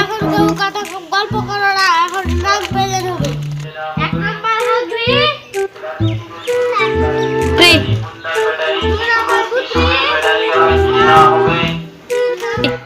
এখন কেউ কথা গল্প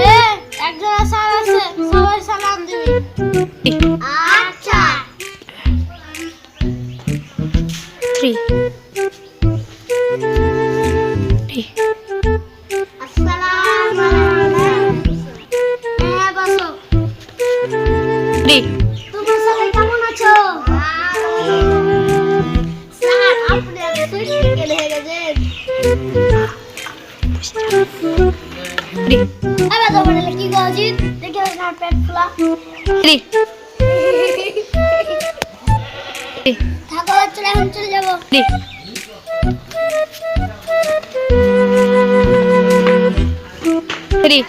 এ একজন স্যার আছে সবাই সালাম দিবি। আচ্ছা। থ্রি থ্রি আসসালামু আলাইকুম হ্যাঁ বসো থ্রি তোমরা সবাই কেমন আছো স্যার আপনি এত সুইট কেন হয়ে গেছেন থ্রি এবার তো বলে কি গজিত দেখে না পেট ফুলা Three. থাকো চলে এখন চলে যাব। Three.